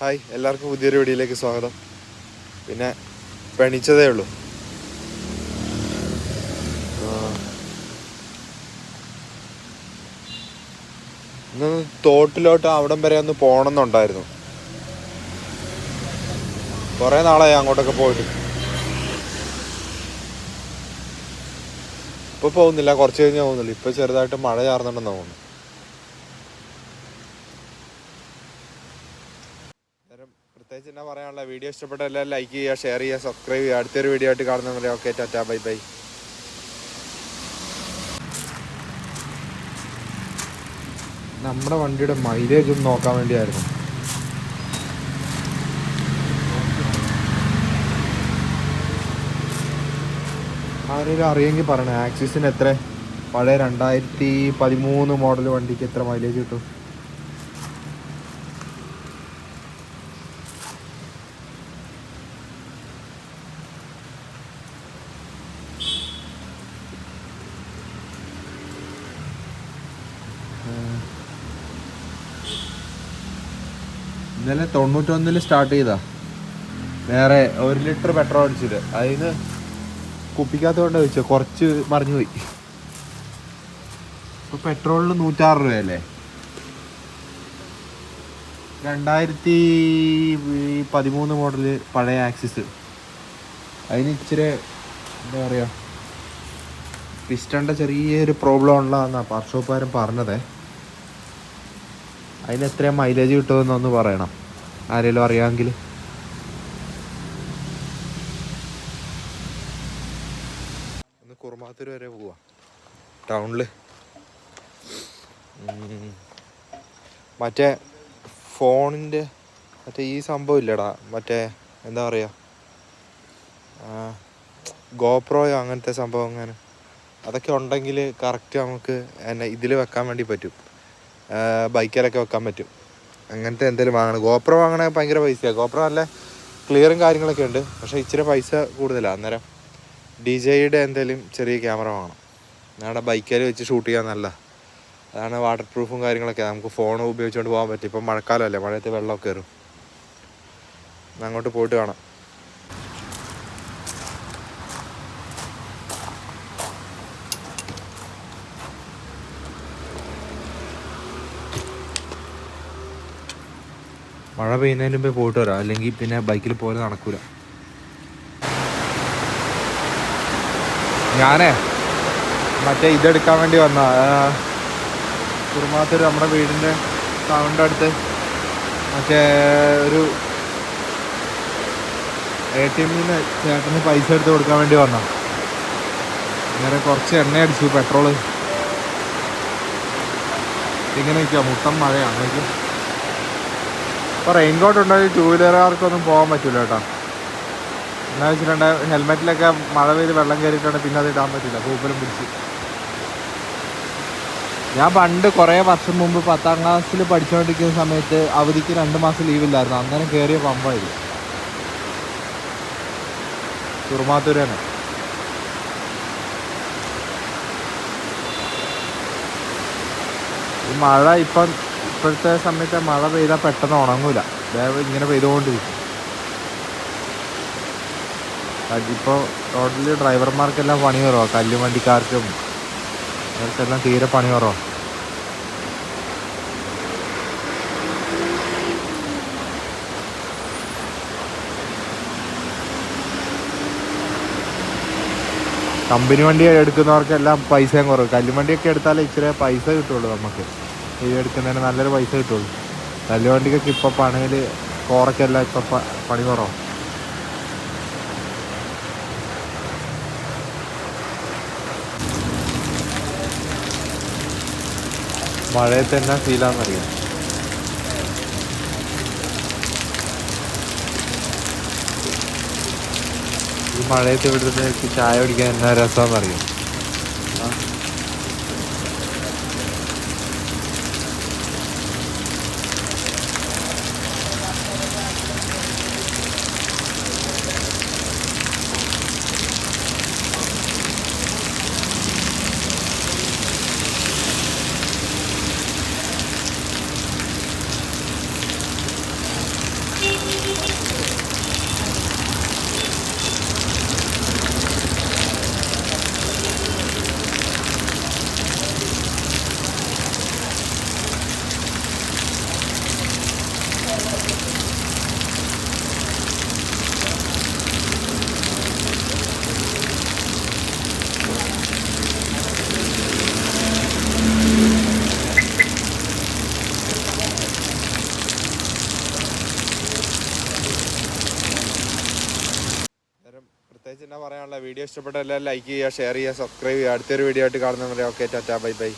Hi എല്ലാവർക്കും പുതിയൊരു വീഡിയോയിലേക്ക് സ്വാഗതം. പിന്നെ പണിച്ചതേ ഉള്ളൂ. ഇന്ന് തോട്ടിലോട്ട് അവിടം വരെ ഒന്ന് പോകണമെന്നുണ്ടായിരുന്നു. കുറേ നാളായി അങ്ങോട്ടൊക്കെ പോയിട്ട്. ഇപ്പൊ പോകുന്നില്ല കുറച്ച് കഴിഞ്ഞാൽ പോകുന്നില്ല ഇപ്പൊ ചെറുതായിട്ട് മഴ ചാർന്നിട്ടുണ്ടെന്ന് തോന്നുന്നു അന്നേരം എന്നാ പറയാനുള്ള വീഡിയോ ഇഷ്ടപ്പെട്ട എല്ലാവരും ലൈക്ക് ചെയ്യുക ഷെയർ ചെയ്യുക സബ്സ്ക്രൈബ് ചെയ്യുക. അടുത്തൊരു വീഡിയോ ആയിട്ട് കാണുന്നവരെ ഓക്കെ ടാറ്റാ ബൈ ബൈ നമ്മുടെ വണ്ടിയുടെ മൈലേജ് ഒന്ന് നോക്കാൻ വേണ്ടിയായിരുന്നു. ആരെങ്കിലും അറിയെങ്കിൽ പറയണേ ആക്സിസിന് എത്ര? പഴയ രണ്ടായിരത്തി പതിമൂന്ന് മോഡൽ വണ്ടിക്ക് എത്ര മൈലേജ് കിട്ടും? ഇന്നലെ തൊണ്ണൂറ്റൊന്നിൽ സ്റ്റാർട്ട് ചെയ്താ. വേറെ ഒരു ലിറ്റർ പെട്രോൾ അടിച്ചിട്ട്. അതിന് കുപ്പിക്കാത്ത കൊണ്ട് വെച്ചു കുറച്ച് മറിഞ്ഞു പോയി. ഇപ്പൊ പെട്രോളിന് നൂറ്റാറ് രൂപയല്ലേ? രണ്ടായിരത്തി പതിമൂന്ന് മോഡൽ പഴയ ആക്സിസ് അതിന് ഇച്ചിരി എന്താ പറയുക പിസ്റ്റണിന്റെ ചെറിയൊരു പ്രോബ്ലം ഉള്ളതെന്നാണ് പാർഷോപ്പുകാരൻ പറഞ്ഞതേ. അതിന് എത്രയും മൈലേജ് കിട്ടുമെന്നൊന്ന് പറയണം. ആരെങ്കിലും അറിയാമെങ്കിൽ ഒന്ന് കുറുമാത്തൂർ വരെ പോവാ. ടൗണിൽ. മറ്റേ ഫോണിന്റെ മറ്റേ ഈ സംഭവം ഇല്ലടാ. മറ്റേ എന്താ പറയുക ഗോപ്രോയോ അങ്ങനത്തെ സംഭവം അങ്ങനെ അതൊക്കെ ഉണ്ടെങ്കിൽ കറക്റ്റ് നമുക്ക് എന്നെ ഇതിൽ വെക്കാൻ വേണ്ടി പറ്റും. ബൈക്കിലൊക്കെ വെക്കാൻ പറ്റും. അങ്ങനത്തെ എന്തെങ്കിലും വാങ്ങണം. ഗോപ്രോ വാങ്ങണ ഭയങ്കര പൈസയാണ് ഗോപ്രോ നല്ല ക്ലിയറും കാര്യങ്ങളൊക്കെ ഉണ്ട്. പക്ഷേ ഇച്ചിരി പൈസ കൂടുതലാണ് അന്നേരം ഡി ജെയുടെ എന്തെങ്കിലും ചെറിയ ക്യാമറ വാങ്ങണം. ഞങ്ങളുടെ ബൈക്കിൽ വെച്ച് ഷൂട്ട് ചെയ്യാൻ നല്ല അതാണ് വാട്ടർ പ്രൂഫും കാര്യങ്ങളൊക്കെ. നമുക്ക് ഫോൺ ഉപയോഗിച്ചുകൊണ്ട് പോകാൻ പറ്റും. ഇപ്പം മഴക്കാലമല്ലേ മഴയത്ത് വെള്ളമൊക്കെ കയറും അങ്ങോട്ട് പോയിട്ട് കാണാം. മഴ പെയ്യുന്നതിന് മുമ്പേ പോയിട്ട് വരാം. അല്ലെങ്കിൽ പിന്നെ ബൈക്കിൽ പോലെ നടക്കൂല. ഞാനേ മറ്റേ ഇതെടുക്കാൻ വേണ്ടി വന്ന. കുറുമാത്തൂർ നമ്മുടെ വീടിന്റെ ടൗണിന്റെ അടുത്ത്. മറ്റേ ഒരു എ ടി എമ്മിന് ചേട്ടന് പൈസ എടുത്ത് കൊടുക്കാൻ വേണ്ടി വന്ന. നേരെ കുറച്ച് എണ്ണ അടിച്ചു പെട്രോൾ. ഇങ്ങനെ നിൽക്കുക മുട്ടം മഴയാണ് ഇപ്പോൾ റെയിൻ കോട്ട് ഉണ്ടെങ്കിൽ ടൂ വീലറുകാർക്കൊന്നും പോകാൻ പറ്റില്ല കേട്ടോ. എന്നാ വെച്ചിട്ടുണ്ടെങ്കിൽ ഹെൽമെറ്റിലൊക്കെ മഴ പെയ്ത് വെള്ളം കയറിയിട്ടുണ്ട് പിന്നെ അത് ഇടാൻ പറ്റില്ല കൂപ്പലും പിടിച്ച്. ഞാൻ പണ്ട് കുറേ വർഷം മുമ്പ് പത്താം ക്ലാസ്സിൽ പഠിച്ചുകൊണ്ടിരിക്കുന്ന സമയത്ത് അവധിക്ക് രണ്ട് മാസം ലീവ് ഇല്ലായിരുന്നു. അന്നേരം കയറിയ പമ്പായിരുന്നു. കുറുമാത്തൂരാണ്. ഈ മഴ ഇപ്പം ഇപ്പോഴത്തെ സമയത്ത് മഴ പെയ്താൽ പെട്ടെന്ന് ഉണങ്ങൂല. ഇങ്ങനെ പെയ്തുകൊണ്ടിരിക്കും. ഇപ്പോൾ റോഡിൽ ഡ്രൈവർമാർക്കെല്ലാം പണി കുറവാണ് കല്ലുവണ്ടിക്കാർക്കും അവർക്കെല്ലാം തീരെ പണി കുറവാണ് കമ്പനി വണ്ടി എടുക്കുന്നവർക്കെല്ലാം പൈസയും കുറവ്. കല്ലുവണ്ടിയൊക്കെ എടുത്താലേ ഇച്ചിരി പൈസ കിട്ടുള്ളൂ നമുക്ക്. ഇത് എടുക്കുന്നതിന് നല്ലൊരു പൈസ കിട്ടുള്ളൂ. കല്ലുവണ്ടിക്കൊക്കെ ഇപ്പോൾ പണിയിൽ കോറക്കല്ല ഇപ്പം പണി കുറവ്. മഴയത്ത് എന്നാ ഫീലാണെന്നറിയാം ഈ മഴയത്ത് ഇവിടുന്ന് ചായ കുടിക്കാൻ എന്നാ രസമാണെന്നറിയാം? പ്രത്യേകിച്ച് എന്നാ പറയാനുള്ള വീഡിയോ ഇഷ്ടപ്പെട്ട എല്ലാവരും ലൈക്ക് ചെയ്യുക ഷെയർ ചെയ്യുക സബ്സ്ക്രൈബ് ചെയ്യുക. അടുത്തൊരു വീഡിയോ ആയിട്ട് കാണുന്നവരെ ഓക്കെ ടാറ്റാ ബൈ ബൈ